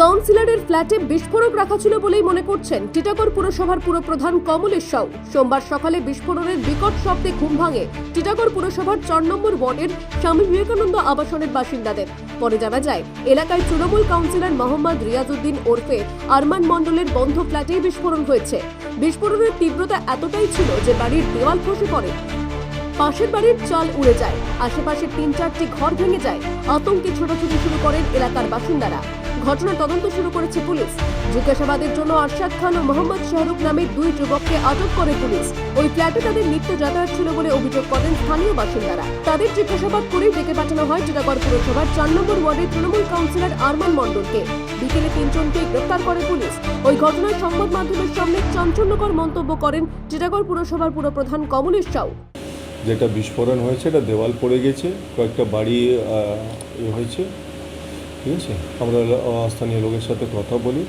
কাউন্সিলরের ফ্ল্যাটে বিস্ফোরক রাখা ছিল বলেই মনে করছেন টিটাগড় পুরসভার পুরপ্রধান কমলেশ সাউ। সোমবার সকালে বিস্ফোরণের বিকট শব্দে ঘুম ভাঙে টিটাগড় পুরসভার চার নম্বর ওয়ার্ডের স্বামী বিবেকানন্দ আবাসনের বাসিন্দাদের। পরে জানা যায়, এলাকায় তৃণমূল কাউন্সিলর মোহাম্মদ রিয়াজউদ্দিন ওরফে আরমান মণ্ডলের বন্ধ ফ্ল্যাটেই বিস্ফোরণ হয়েছে। বিস্ফোরণের তীব্রতা এতটাই ছিল যে বাড়ির দেওয়াল খসে পড়ে। পাশের বাড়ির চাল উড়ে যায়। আশেপাশে তিন চারটি ঘর ভেঙে যায়। আতঙ্কে ছোটাছুটি শুরু করেন এলাকার বাসিন্দারা। ঘটনার তদন্ত শুরু করেছে পুলিশ। জিজ্ঞাসাবাদের জন্য আরশাদ খান ও মোহাম্মদ শাহরুখ নামে দুই যুবককে আটক করে পুলিশ। ওই ফ্ল্যাটে তাদের নিত্য যাতায়াত ছিল বলে অভিযোগ করেন স্থানীয় বাসিন্দারা। তাদের জিজ্ঞাসাবাদ করেই ডেকে পাঠানো হয় টিটাগড় পুরসভার চার নম্বর ওয়ার্ডের তৃণমূল কাউন্সিলর আরমান মণ্ডলকে। বিকেলে তিনজনকে গ্রেপ্তার করে পুলিশ। ওই ঘটনায় সংবাদ মাধ্যমের সামনে চাঞ্চল্যকর মন্তব্য করেন টিটাগড় পুরসভার পুরপ্রধান কমলেশ সাউ যেটা বিস্ফোরণ হয়েছে, এটা দেওয়াল পড়ে গেছে, কয়েকটা বাড়ি হয়েছে। ঠিক আছে? আমরা স্থানীয় লোকের সাথে কথা বলি।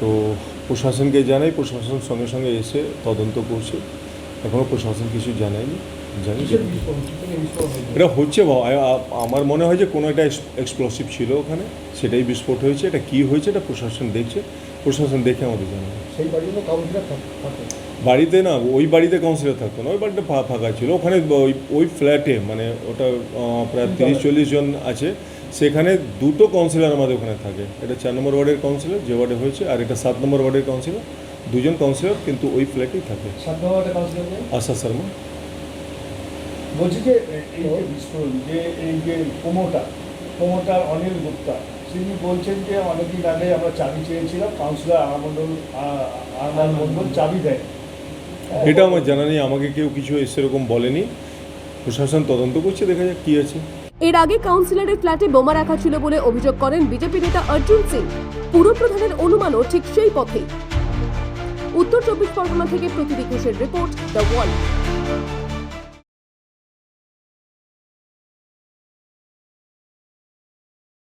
তো প্রশাসনকে জানাই, প্রশাসন সঙ্গে সঙ্গে এসে তদন্ত করছে। এখনও প্রশাসন কিছু জানায়নি। জানি এটা হচ্ছে আমার মনে হয় যে কোনো একটা এক্সপ্লোসিভ ছিল ওখানে সেটাই বিস্ফোট হয়েছে। এটা কী হয়েছে এটা প্রশাসন দেখছে। প্রশাসন দেখে আমাদের জানাবে। সেই বাড়ির কাউন্সিলর বাড়িতে না ওই বাড়িতে কাউন্সিলর থাকতো না ওই বাড়িটা ফা- ফাঁকা ছিল। ওখানে ওই ওই ফ্ল্যাটে মানে ওটা প্রায় তিরিশ চল্লিশ জন আছে সেখানে দুটো কাউন্সিলর আমাদের ওখানে থাকে। এটা চার নম্বর ওয়ার্ডের কাউন্সিলর যে ওয়ার্ডে হয়েছে আর এটা সাত নম্বর ওয়ার্ডের কাউন্সিলর। দুজন কাউন্সিলর কিন্তু ওই ফ্ল্যাটেই থাকে। আশা শর্মা। বলছি যে এই যে বিস্ফোরণ যে এই যে প্রমোটার প্রমোটার অনিল গুপ্তা তিনি বলছেন যে অনেকদিন আগে আমরা চাবি চেয়েছিলাম কাউন্সিলর আরমন্ডল আরমান মন্ডল চাবি দেয়। এটা আমার জানা নেই আমাকে কেউ কিছু সেরকম বলেনি। প্রশাসন তদন্ত করছে দেখা যাক কী আছে। এর আগে কাউন্সিলরের ফ্ল্যাটে বোমা রাখা ছিল বলে অভিযোগ করেন বিজেপি নেতা অর্জুন সিং। পুরপ্রধানের অনুমানও ঠিক সেই পথেই। উত্তর চব্বিশ পরগনা থেকে প্রতিদি ঘোষের রিপোর্ট দ্য ওয়াল